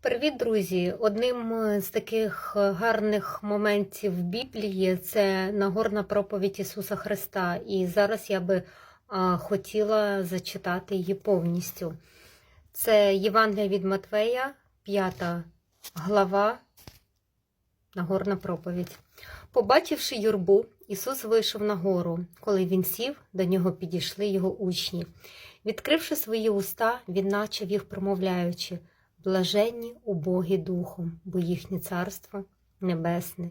Привіт, друзі! Одним з таких гарних моментів Біблії це Нагорна проповідь Ісуса Христа. І зараз я би хотіла зачитати її повністю. Це Євангелія від Матвея, 5 глава, Нагорна проповідь. Побачивши юрбу, Ісус вийшов на гору. Коли він сів, до нього підійшли його учні. Відкривши свої уста, він начав їх промовляючи. Блаженні убогі духом, бо їхнє царство небесне.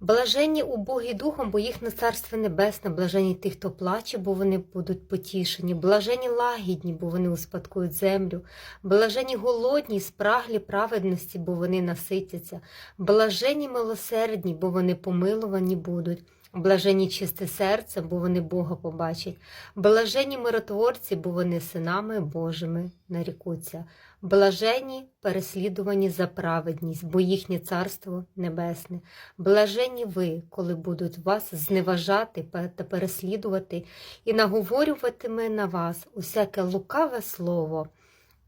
Блаженні убогі духом, бо їхнє царство небесне, блаженні ті, хто плаче, бо вони будуть потішені, блаженні лагідні, бо вони успадкують землю, блаженні голодні, спраглі праведності, бо вони наситяться, блаженні милосердні, бо вони помилувані будуть. Блаженні чисте серце, бо вони Бога побачать, блаженні миротворці, бо вони синами Божими нарікуться, блаженні переслідувані за праведність, бо їхнє царство небесне. Блаженні ви, коли будуть вас зневажати та переслідувати і наговорюватиме на вас усяке лукаве слово,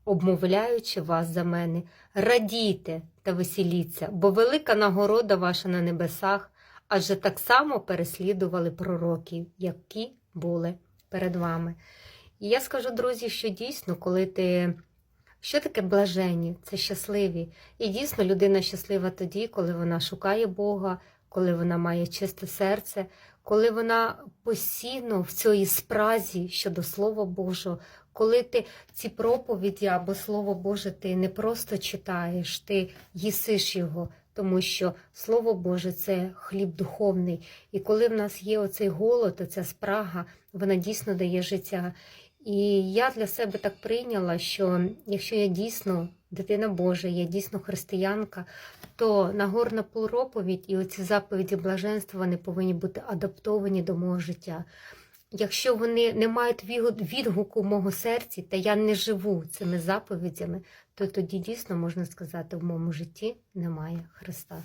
обмовляючи вас за мене. Радійте та веселіться, бо велика нагорода ваша на небесах адже так само переслідували пророків, які були перед вами. І я скажу, друзі, що дійсно, коли ти. Що таке блажені? Це щасливі. І дійсно людина щаслива тоді, коли вона шукає Бога, коли вона має чисте серце, коли вона постійно в цій спразі щодо Слова Божого, коли ти ці проповіді або Слово Боже ти не просто читаєш, ти їсиш його, тому що Слово Боже це хліб духовний. І коли в нас є оцей голод, оця спрага, вона дійсно дає життя. І я для себе так прийняла, що якщо я дійсно дитина Божа, я дійсно християнка, то Нагорна проповідь і оці заповіді блаженства вони повинні бути адаптовані до мого життя. Якщо вони не мають відгуку в мого серці, та я не живу цими заповідями, то тоді дійсно можна сказати, в моєму житті немає Христа.